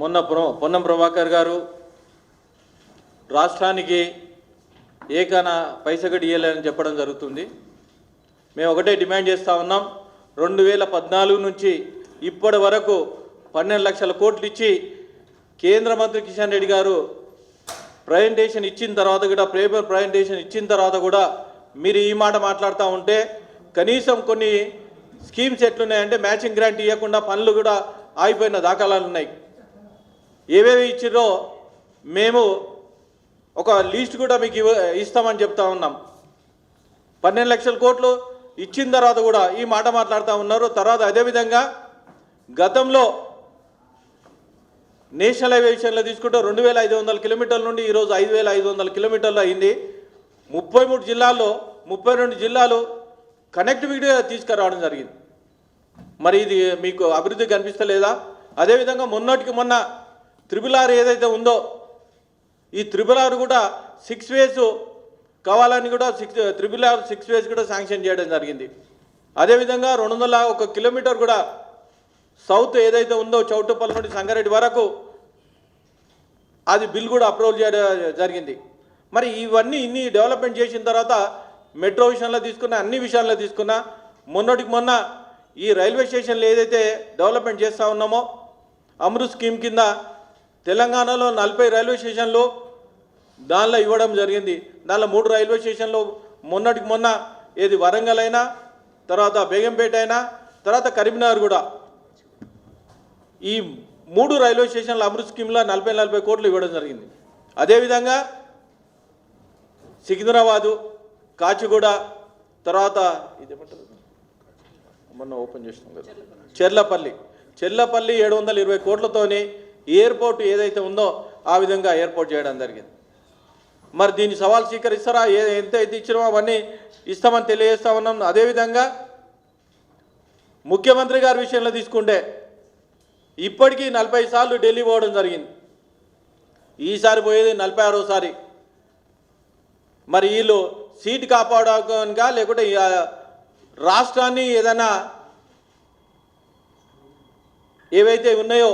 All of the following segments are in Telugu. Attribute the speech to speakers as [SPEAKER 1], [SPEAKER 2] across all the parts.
[SPEAKER 1] మొన్న పొన్నం ప్రభాకర్ గారు రాష్ట్రానికి ఏకాన పైసగడి ఇయ్యలేదని చెప్పడం జరుగుతుంది. మేము ఒకటే డిమాండ్ చేస్తూ ఉన్నాం. రెండు వేల పద్నాలుగు నుంచి ఇప్పటి వరకు పన్నెండు లక్షల కోట్లు ఇచ్చి కేంద్ర మంత్రి కిషన్ రెడ్డి గారు ప్రజెంటేషన్ ఇచ్చిన తర్వాత కూడా పేపర్ ప్రజెంటేషన్ ఇచ్చిన తర్వాత కూడా మీరు ఈ మాట మాట్లాడుతూ ఉంటే కనీసం కొన్ని స్కీమ్స్ ఎట్లున్నాయంటే మ్యాచింగ్ గ్రాంట్ ఇవ్వకుండా పనులు కూడా ఆగిపోయిన దాఖలాలు ఉన్నాయి. ఏవేవి ఇచ్చిరో మేము ఒక లీస్ట్ కూడా మీకు ఇవ్వ ఇస్తామని చెప్తా ఉన్నాం. పన్నెండు లక్షల కోట్లు ఇచ్చిన తర్వాత కూడా ఈ మాట మాట్లాడుతూ ఉన్నారు. తర్వాత అదేవిధంగా గతంలో నేషనల్ హైవే విషయంలో తీసుకుంటే రెండు వేల ఐదు వందల కిలోమీటర్ల నుండి ఈరోజు ఐదు వేల ఐదు వందల కిలోమీటర్లు అయింది. ముప్పై మూడు జిల్లాల్లో ముప్పై రెండు జిల్లాలు కనెక్టివిటీ తీసుకురావడం జరిగింది. మరి ఇది మీకు అభివృద్ధి కనిపిస్తలేదా? అదేవిధంగా మొన్నటికి మొన్న త్రిబుల్ ఆర్ ఏదైతే ఉందో ఈ త్రిబుల్ ఆర్ కూడా సిక్స్ వేస్ కావాలని కూడా six triple R six ways కూడా శాంక్షన్ చేయడం జరిగింది. అదేవిధంగా రెండు వందల ఒక కిలోమీటర్ కూడా సౌత్ ఏదైతే ఉందో చౌటుపల్లి నుండి సంగారెడ్డి వరకు అది బిల్ కూడా అప్రూవల్ చేయడం జరిగింది. మరి ఇవన్నీ ఇన్ని డెవలప్మెంట్ చేసిన తర్వాత మెట్రో విషయంలో తీసుకున్న అన్ని విషయాల్లో తీసుకున్నా మొన్నటికి మొన్న ఈ రైల్వే స్టేషన్లు ఏదైతే డెవలప్మెంట్ చేస్తూ ఉన్నామో అమృత్ స్కీమ్ కింద తెలంగాణలో నలభై రైల్వే స్టేషన్లు దానిలో ఇవ్వడం జరిగింది. దానిలో మూడు రైల్వే స్టేషన్లు మొన్నటికి మొన్న ఏది వరంగల్ అయినా తర్వాత బేగంపేట అయినా తర్వాత కరీంనగర్ కూడా. ఈ మూడు రైల్వే స్టేషన్ల అమృత్ స్కీమ్లో నలభై నలభై కోట్లు ఇవ్వడం జరిగింది. అదేవిధంగా సికింద్రాబాదు కాచిగూడ తర్వాత ఇదేమంటారు? మొన్న ఓపెన్ చేసినాం కదా. చెర్లపల్లి. చెర్లపల్లి ఏడు వందల ఇరవై కోట్లతోని ఎయిర్పోర్ట్ ఏదైతే ఉందో ఆ విధంగా ఎయిర్పోర్ట్ చేయడం జరిగింది. మరి దీన్ని సవాల్ స్వీకరిస్తారా? ఏ ఎంత అయితే ఇచ్చినామో అవన్నీ ఇస్తామని తెలియజేస్తా ఉన్నాం. అదేవిధంగా ముఖ్యమంత్రి గారి విషయంలో తీసుకుంటే ఇప్పటికీ నలభై సార్లు ఢిల్లీ పోవడం జరిగింది. ఈసారి పోయేది నలభై ఆరోసారి మరి వీళ్ళు సీట్ కాపాడుకోనికా లేకుంటే రాష్ట్రాన్ని ఏదైనా ఏవైతే ఉన్నాయో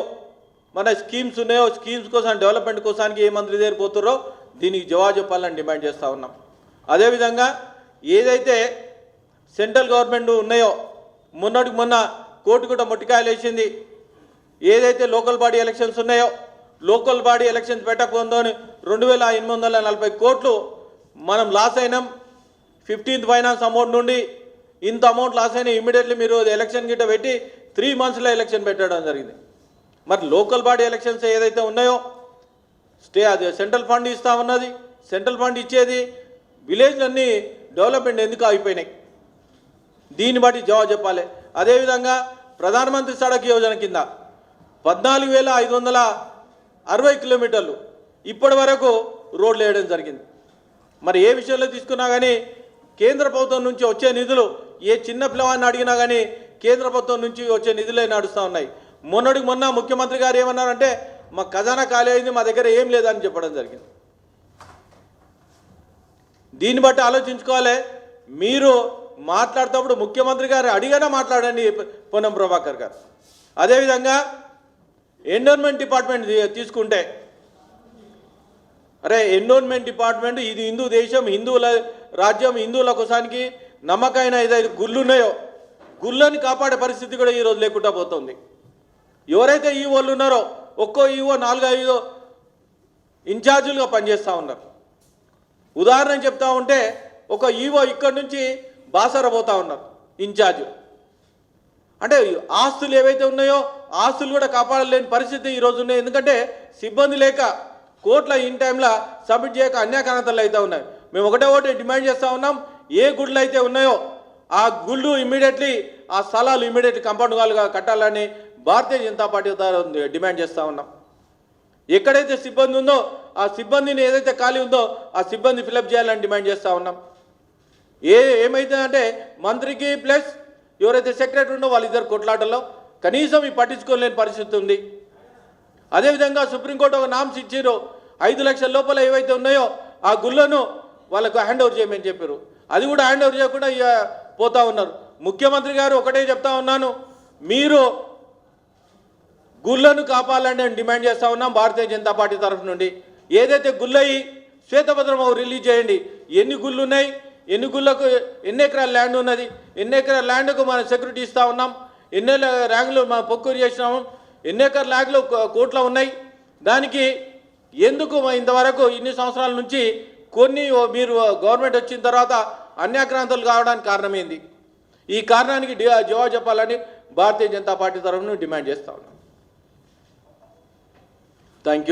[SPEAKER 1] మన స్కీమ్స్ ఉన్నాయో స్కీమ్స్ కోసం డెవలప్మెంట్ కోసానికి ఏ మంత్రి దగ్గర పోతుర్రో దీనికి జవాబు చెప్పాలని డిమాండ్ చేస్తూ ఉన్నాం. అదేవిధంగా ఏదైతే సెంట్రల్ గవర్నమెంట్ ఉన్నాయో మొన్నటికి మొన్న కోర్టు కూడా మొట్టికాయలు వేసింది ఏదైతే లోకల్ బాడీ ఎలక్షన్స్ ఉన్నాయో లోకల్ బాడీ ఎలక్షన్స్ పెట్టకపోందో రెండు వేల ఎనిమిది వందల నలభై కోట్లు మనం లాస్ అయినాం. ఫిఫ్టీన్త్ ఫైనాన్స్ అమౌంట్ నుండి ఇంత అమౌంట్ లాస్ అయినా ఇమీడియట్లీ మీరు ఎలక్షన్ గిట్ట పెట్టి త్రీ మంత్స్లో ఎలక్షన్ పెట్టడం జరిగింది. మరి లోకల్ బాడీ ఎలక్షన్స్ ఏదైతే ఉన్నాయో స్టే అది సెంట్రల్ ఫండ్ ఇస్తా ఉన్నది. సెంట్రల్ ఫండ్ ఇచ్చేది విలేజ్లన్నీ డెవలప్మెంట్ ఎందుకు అయిపోయినాయి దీన్ని బట్టి జవాబు చెప్పాలి. అదేవిధంగా ప్రధానమంత్రి సడక్ యోజన కింద పద్నాలుగు వేల ఐదు వందల అరవై కిలోమీటర్లు ఇప్పటి వరకు రోడ్లు వేయడం జరిగింది. మరి ఏ విషయంలో తీసుకున్నా కానీ కేంద్ర ప్రభుత్వం నుంచి వచ్చే నిధులు ఏ చిన్న పిల్లవాడిని అడిగినా కానీ కేంద్ర ప్రభుత్వం నుంచి వచ్చే నిధులే నడుస్తూ ఉన్నాయి. మొన్నటికి మొన్న ముఖ్యమంత్రి గారు ఏమన్నారంటే మా ఖజానా ఖాళీ అయింది మా దగ్గర ఏం లేదని చెప్పడం జరిగింది. దీన్ని బట్టి ఆలోచించుకోవాలి. మీరు మాట్లాడేటప్పుడు ముఖ్యమంత్రి గారు అడిగానే మాట్లాడండి పొన్నం ప్రభాకర్ గారు. అదేవిధంగా ఎండోన్మెంట్ డిపార్ట్మెంట్ తీసుకుంటే అరే ఎండోన్మెంట్ డిపార్ట్మెంట్ ఇది హిందూ దేశం హిందువుల రాజ్యం హిందువుల కోసానికి నమ్మకమైన ఏదైతే గుళ్ళు ఉన్నాయో గుళ్ళని కాపాడే పరిస్థితి కూడా ఈరోజు లేకుండా పోతుంది. ఎవరైతే ఈ వాళ్ళు ఉన్నారో ఒక్కో ఈవో నాలుగు ఐదో ఇన్ఛార్జీలుగా పనిచేస్తూ ఉన్నారు. ఉదాహరణ చెప్తా ఉంటే ఒక ఈవో ఇక్కడి నుంచి బాసర పోతా ఉన్నారు ఇన్ఛార్జ్. అంటే ఆస్తులు ఏవైతే ఉన్నాయో ఆస్తులు కూడా కాపాడలేని పరిస్థితి ఈరోజు ఉన్నాయి. ఎందుకంటే సిబ్బంది లేక కోట్ల ఇన్ టైంలో సబ్మిట్ చేయక అన్యాకారణతలు అయితే ఉన్నాయి. మేము ఒకటే ఒకటి డిమాండ్ చేస్తూ ఉన్నాం. ఏ గుళ్ళు అయితే ఉన్నాయో ఆ గుళ్ళు ఇమ్మీడియట్లీ ఆ స్థలాలు ఇమ్మీడియట్లీ కంపౌండ్ వాల్గా కట్టాలని భారతీయ జనతా పార్టీ ద్వారా డిమాండ్ చేస్తూ ఉన్నాం. ఎక్కడైతే సిబ్బంది ఉందో ఆ సిబ్బందిని ఏదైతే ఖాళీ ఉందో ఆ సిబ్బంది ఫిలప్ చేయాలని డిమాండ్ చేస్తూ ఉన్నాం. ఏ ఏమైతుందంటే మంత్రికి ప్లస్ ఎవరైతే సెక్రటరీ ఉందో వాళ్ళిద్దరు కొట్లాటల్లో కనీసం ఈ పట్టించుకోలేని పరిస్థితి ఉంది. అదేవిధంగా సుప్రీంకోర్టు ఒక నామ్స్ ఇచ్చారు ఐదు లక్షల లోపల ఏవైతే ఉన్నాయో ఆ గుళ్ళను వాళ్ళకు హ్యాండ్ ఓవర్ చేయమని చెప్పారు. అది కూడా హ్యాండ్ ఓవర్ చేయకుండా ఇక పోతా ఉన్నారు. ముఖ్యమంత్రి గారు ఒకటే చెప్తా ఉన్నాను. మీరు గుళ్ళను కాపాడాలని మేము డిమాండ్ చేస్తా ఉన్నాం భారతీయ జనతా పార్టీ తరఫు నుండి. ఏదైతే గుళ్ళయి శ్వేతభద్రం రిలీజ్ చేయండి ఎన్ని గుళ్ళు ఉన్నాయి ఎన్ని గుళ్ళకు ఎన్ని ఎకరాల ల్యాండ్ ఉన్నది ఎన్ని ఎకరాల ల్యాండ్కు మనం సెక్యూరిటీ ఇస్తూ ఉన్నాం ఎన్ని ర్యాంకులు మనం పొక్కురు చేసినాము ఎన్ని ఎకరాల ల్యాండ్లు కో- కోట్ల ఉన్నాయి. దానికి ఎందుకు ఇంతవరకు ఇన్ని సంవత్సరాల నుంచి కొన్ని మీరు గవర్నమెంట్ వచ్చిన తర్వాత అన్యాక్రాంతులు కావడానికి కారణమైంది ఈ కారణానికి జవాబు చెప్పాలని భారతీయ జనతా పార్టీ తరఫున డిమాండ్ చేస్తా ఉన్నాం. Thank you.